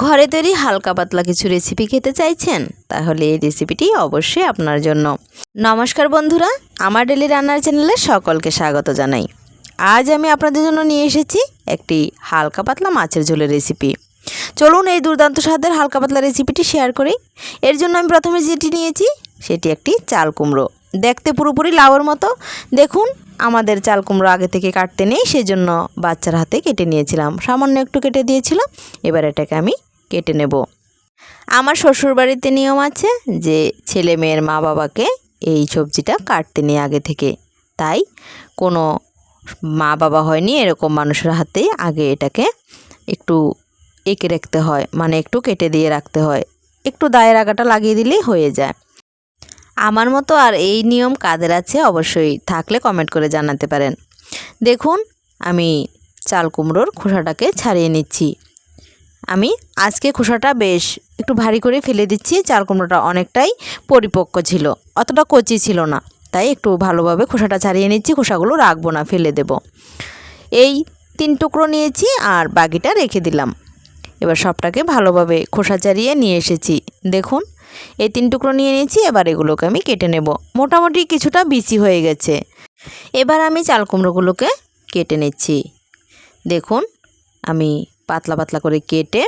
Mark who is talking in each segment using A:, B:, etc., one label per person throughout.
A: ঘরে তৈরি হালকা পাতলা কিছু রেসিপি খেতে চাইছেন? তাহলে এই রেসিপিটি অবশ্যই আপনার জন্য। নমস্কার বন্ধুরা, আমার ডেলি রান্নার চ্যানেলে সকলকে স্বাগত জানাই। আজ আমি আপনাদের জন্য নিয়ে এসেছি একটি হালকা পাতলা মাছের ঝোলের রেসিপি চলুন এই দুর্দান্ত স্বাদের হালকা পাতলা রেসিপিটি শেয়ার করি। এর জন্য আমি প্রথমে যেটি নিয়েছি, সেটি একটি চাল কুমড়ো। দেখতে পুরোপুরি লাউয়ের মতো। দেখুন আমাদের চাল কুমড়ো আগে থেকে কাটতে নেই, সেজন্য বাচ্চার হাতে কেটে নিয়েছিলাম। সামান্য একটু কেটে দিয়েছিলাম, এবার এটাকে আমি কেটে নেব। আমার শ্বশুরবাড়িতে নিয়ম আছে যে ছেলে মেয়ের মা বাবাকে এই সবজিটা কাটতে নেই আগে থেকে। তাই কোনো মা বাবা হয়নি, এরকম মানুষের হাতেই আগে এটাকে একটু এঁকে রাখতে হয় মানে একটু কেটে দিয়ে রাখতে হয়। একটু দায়ের আগাটা লাগিয়ে দিলেই হয়ে যায়। আমার মতো আর এই নিয়ম কাদের আছে অবশ্যই থাকলে কমেন্ট করে জানাতে পারেন। দেখুন, আমি চাল কুমড়োর খোসাটাকে ছাড়িয়ে নিচ্ছি। আমি আজকে খোসাটা বেশ একটু ভারী করে ফেলে দিচ্ছি, চাল কুমড়োটা অনেকটাই পরিপক্ক ছিল, অতটা কচি ছিল না। তাই একটু ভালোভাবে খোসাটা ছাড়িয়ে নিচ্ছি, খোসাগুলো রাখব না, ফেলে দেব। এই তিন টুকরো নিয়েছি আর বাকিটা রেখে দিলাম। এবার সবটাকে ভালোভাবে খোসা চারিয়ে নিয়ে এসেছি। দেখুন, এই তিন টুকরো নিয়ে নিয়েছি, এবার এগুলোকে আমি কেটে নেব। মোটামুটি কিছুটা বিচি হয়ে গেছে। এবার আমি চাল কুমড়োগুলোকে কেটে নিচ্ছি। দেখুন, আমি পাতলা পাতলা করে কেটে,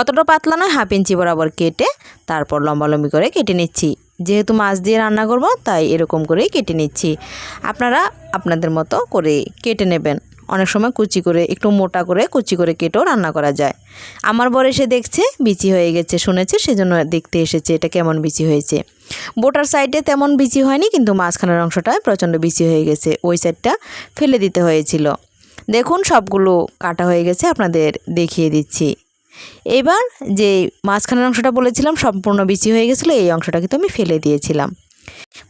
A: অতটা পাতলা নয়, হাফ ইঞ্চি বরাবর কেটে তারপর লম্বা লম্বি করে কেটে নিচ্ছি। যেহেতু মাছ দিয়ে রান্না করব, তাই এরকম করেই কেটে নিচ্ছি। আপনারা আপনাদের মতো করে কেটে নেবেন। অনেক সময় কুচি করে, একটু মোটা করে কুচি করে কেটেও রান্না করা যায়। আমার বর এসে দেখছে, বিচি হয়ে গেছে, শুনেছে, সেজন্য দেখতে এসেছে এটা কেমন বিচি হয়েছে। বোটার সাইডে তেমন বিচি হয়নি, কিন্তু মাঝখানের অংশটায় প্রচণ্ড বিচি হয়ে গেছে, ওই সাইডটা ফেলে দিতে হয়েছিল। দেখুন, সবগুলো কাটা হয়ে গেছে, আপনাদের দেখিয়ে দিচ্ছি। এবার যে মাঝখানের অংশটা বলেছিলাম, সম্পূর্ণ বিচি হয়ে গেছিল, এই অংশটা কিন্তু আমি ফেলে দিয়েছিলাম।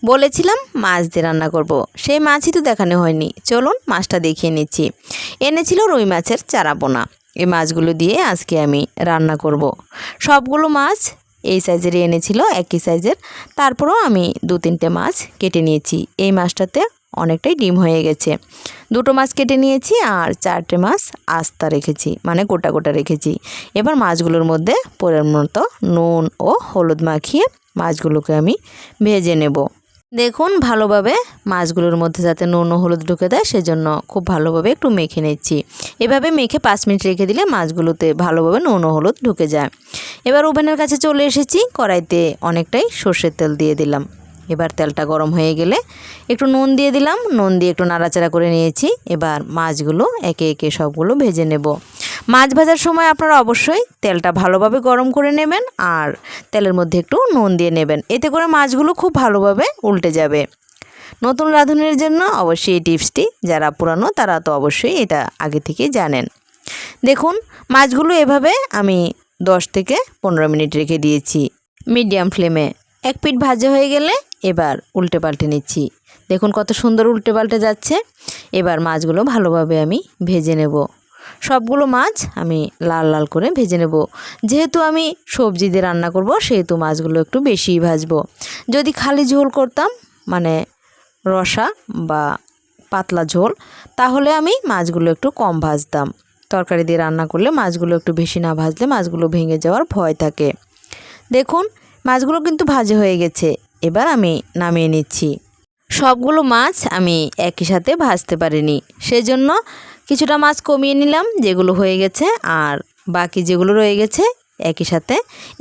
A: বলেছিলাম মাছ দিয়ে রান্না করব। সেই মাছই তো দেখানো হয়নি। চলুন মাছটা দেখিয়ে নিচ্ছি। এনেছিল রুই মাছের চারা পোনা এই মাছগুলো দিয়ে আজকে আমি রান্না করব। সবগুলো মাছ এই সাইজেরই এনেছিল, একই সাইজের। তারপরেও আমি দু তিনটে মাছ কেটে নিয়েছি। এই মাছটাতে অনেকটাই ডিম হয়ে গেছে। দুটো মাছ কেটে নিয়েছি আর চারটে মাছ আস্তা রেখেছি মানে গোটা গোটা রেখেছি। এবার মাছগুলোর মধ্যে পরের মতো নুন ও হলুদ মাখিয়ে মাছগুলোকে আমি ভেজে নেব। দেখুন ভালোভাবে মাছগুলোর মধ্যে যাতে নুন হলুদ ঢুকে দেয়, সেজন্য খুব ভালোভাবে একটু মেখে নিচ্ছি। এভাবে মেখে পাঁচ মিনিট রেখে দিলে মাছগুলোতে ভালোভাবে নুন হলুদ ঢুকে যায়। এবার ওভেনের কাছে চলে এসেছি, কড়াইতে অনেকটাই সর্ষের তেল দিয়ে দিলাম। এবার তেলটা গরম হয়ে গেলে একটু নুন দিয়ে দিলাম, নুন দিয়ে একটু নাড়াচাড়া করে নিয়েছি। এবার মাছগুলো একে একে সবগুলো ভেজে নেব। মাছ ভাজার সময় আপনারা অবশ্যই তেলটা ভালোভাবে গরম করে নেবেন আর তেলের মধ্যে একটু নুন দিয়ে নেবেন। এতে করে মাছগুলো খুব ভালোভাবে উল্টে যাবে। নতুন রাঁধুনির জন্য অবশ্যই এই টিপসটি, যারা পুরানো তারা তো অবশ্যই এটা আগে থেকে জানেন। দেখুন, মাছগুলো এভাবে আমি দশ থেকে পনেরো মিনিট রেখে দিয়েছি। মিডিয়াম ফ্লেমে। এক পিঠ ভাজা হয়ে গেলে এবার উল্টে পাল্টে নিচ্ছি। দেখুন কত সুন্দর উল্টে পাল্টে যাচ্ছে। এবার মাছগুলো ভালোভাবে আমি ভেজে নেব। সবগুলো মাছ আমি লাল লাল করে ভেজে নেব। যেহেতু আমি সবজি দিয়ে রান্না করব, সেহেতু মাছগুলো একটু বেশিই ভাজবো। যদি খালি ঝোল করতাম মানে রসা বা পাতলা ঝোল, তাহলে আমি মাছগুলো একটু কম ভাজতাম। তরকারি দিয়ে রান্না করলে মাছগুলো একটু বেশি না ভাজলে মাছগুলো ভেঙে যাওয়ার ভয় থাকে। দেখুন, মাছগুলো কিন্তু ভাজে হয়ে গেছে, এবার আমি নামিয়ে নিচ্ছি। সবগুলো মাছ আমি একই সাথে ভাজতে পারিনি, সেজন্য কিছুটা মাছ কমিয়ে নিলাম, যেগুলো হয়ে গেছে, আর বাকি যেগুলো রয়ে গেছে, একই সাথে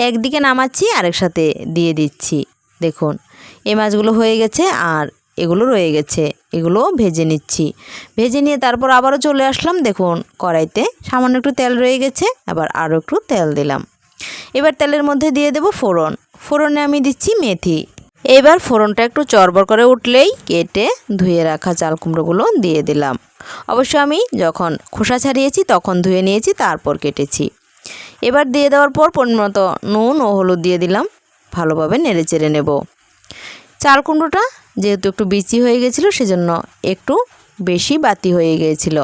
A: একদিকে নামাচ্ছি, আরেক সাথে দিয়ে দিচ্ছি। দেখুন, এই মাছগুলো হয়ে গেছে, আর এগুলো রয়ে গেছে, এগুলো ভেজে নিচ্ছি। ভেজে নিয়ে তারপর আবারও চলে আসলাম, দেখুন, কড়াইতে সামান্য একটু তেল রয়ে গেছে, আবার আরও একটু তেল দিলাম। এবার তেলের মধ্যে দিয়ে দেব ফোড়ন। ফোড়নে আমি দিচ্ছি মেথি। এবার ফোড়নটা একটু চরবর করে উঠলেই কেটে ধুয়ে রাখা চাল কুমড়োগুলো দিয়ে দিলাম। অবশ্য আমি যখন খোসা ছাড়িয়েছি তখন ধুয়ে নিয়েছি, তারপর কেটেছি। এবার দিয়ে দেওয়ার পর পরিমতো নুন ও হলুদ দিয়ে দিলাম, ভালোভাবে নেড়ে চেড়ে নেব। চাল কুমড়োটা যেহেতু একটু বিচি হয়ে গেছিল, সেজন্য একটু বেশি বাতি হয়ে গিয়েছিল।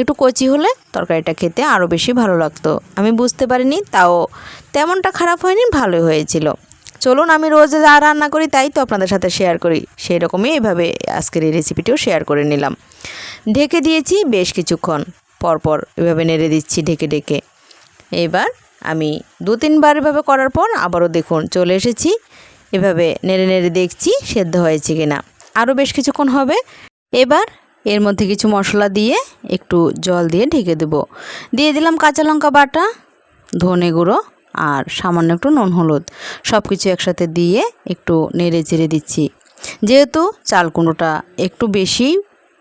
A: একটু কচি হলে তরকারিটা খেতে আরও বেশি ভালো লাগতো। আমি বুঝতে পারিনি, তাও তেমনটা খারাপ হয়নি, ভালোই হয়েছিল। চলুন, আমি রোজ যা রান্না করি তাই তো আপনাদের সাথে শেয়ার করি। সেই রকমই এভাবে আজকের এই রেসিপিটিও শেয়ার করে নিলাম। ঢেকে দিয়েছি বেশ কিছুক্ষণ। পরপর এভাবে নেড়ে দিচ্ছি ঢেকে ঢেকে। এবার আমি দু তিনবার এভাবে করার পর আবারও দেখুন, চলে এসেছি। এভাবে নেড়ে নেড়ে দেখছি সেদ্ধ হয়েছে কিনা। আরও বেশ কিছুক্ষণ হবে। এবার এর মধ্যে কিছু মশলা দিয়ে একটু জল দিয়ে ঢেকে দেব। দিয়ে দিলাম কাঁচা লঙ্কা বাটা, ধনে গুঁড়ো আর সামান্য একটু নুন, হলুদ সব কিছু একসাথে দিয়ে একটু নেড়ে চেড়ে দিচ্ছি। যেহেতু চাল কুমড়োটা একটু বেশি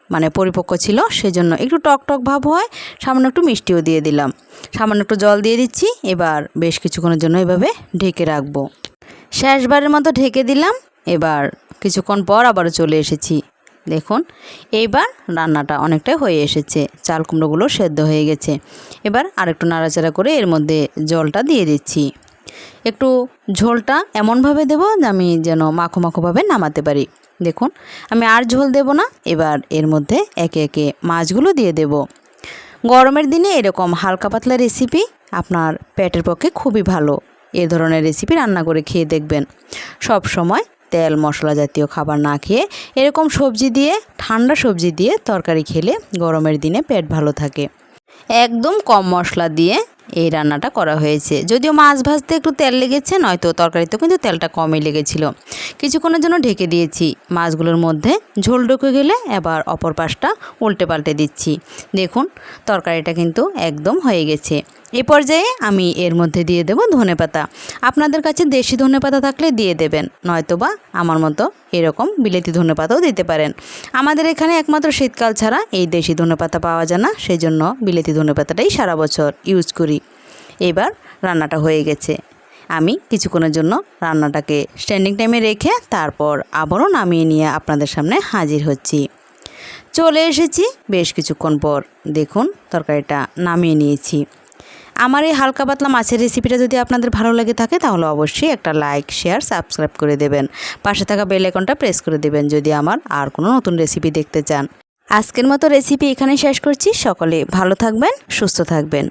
A: মানে পরিপক্ক ছিল, সেজন্য একটু টক টক ভাব হয়, সামান্য একটু মিষ্টিও দিয়ে দিলাম। সামান্য একটু জল দিয়ে দিচ্ছি, এবার বেশ কিছুক্ষণের জন্য এভাবে ঢেকে রাখব। শেষবারের মতো ঢেকে দিলাম, এবার কিছুক্ষণ পর আবারও চলে এসেছি। দেখুন, এইবার রান্নাটা অনেকটাই হয়ে এসেছে। চাল কুমড়োগুলো সেদ্ধ হয়ে গেছে। এবার আরেকটু নাড়াচাড়া করে এর মধ্যে জলটা দিয়ে দিচ্ছি। একটু ঝোলটা এমনভাবে দেবো যে আমি যেন মাখো মাখোভাবে নামাতে পারি। দেখুন, আমি আর ঝোল দেব না, এবার এর মধ্যে একে একে মাছগুলো দিয়ে দেব। গরমের দিনে এরকম হালকা পাতলা রেসিপি আপনার পেটের পক্ষে খুবই ভালো। এ ধরনের রেসিপি রান্না করে খেয়ে দেখবেন। সব সময় তেল মশলা জাতীয় খাবার না খেয়ে এরকম সবজি দিয়ে, ঠান্ডা সবজি দিয়ে তরকারি খেলে গরমের দিনে পেট ভালো থাকে। একদম কম মশলা দিয়ে এই রান্নাটা করা হয়েছে। যদিও মাছ ভাজতে একটু তেল লেগেছে, নয়তো তরকারিতেও কিন্তু তেলটা কমই লেগেছিল। কিছুক্ষণের জন্য ঢেকে দিয়েছি। মাছগুলোর মধ্যে ঝোল ঢুকে গেলে এবার অপর পাশটা উল্টে পাল্টে দিচ্ছি। দেখুন, তরকারিটা কিন্তু একদম হয়ে গেছে। এ পর্যায়ে আমি এর মধ্যে দিয়ে দেবো ধনেপাতা আপনাদের কাছে দেশি ধনেপাতা থাকলে দিয়ে দেবেন, নয়তোবা আমার মতো এরকম বিলেতি ধনেপাতাও দিতে পারেন। আমাদের এখানে একমাত্র শীতকাল ছাড়া এই দেশি ধনেপাতা পাওয়া যায় না সেই জন্য বিলেতি ধনেপাতাটাই সারা বছর ইউজ করি। এবার রান্নাটা হয়ে গেছে। আমি কিছুক্ষণের জন্য রান্নাটাকে স্ট্যান্ডিং টাইমে রেখে তারপর আবারও নামিয়ে নিয়ে আপনাদের সামনে হাজির হচ্ছি। চলে এসেছি বেশ কিছুক্ষণ পর। দেখুন, তরকারিটা নামিয়ে নিয়েছি। আমার এই হালকা পাতলা মাছের রেসিপিটা যদি আপনাদের ভালো লাগে থাকে, তাহলে অবশ্যই একটা লাইক শেয়ার সাবস্ক্রাইব করে দেবেন। পাশে থাকা বেল আইকনটা প্রেস করে দেবেন যদি আমার আর কোনো নতুন রেসিপি দেখতে চান। আজকের মতো রেসিপি এখানে শেষ করছি। সকলে ভালো থাকবেন, সুস্থ থাকবেন।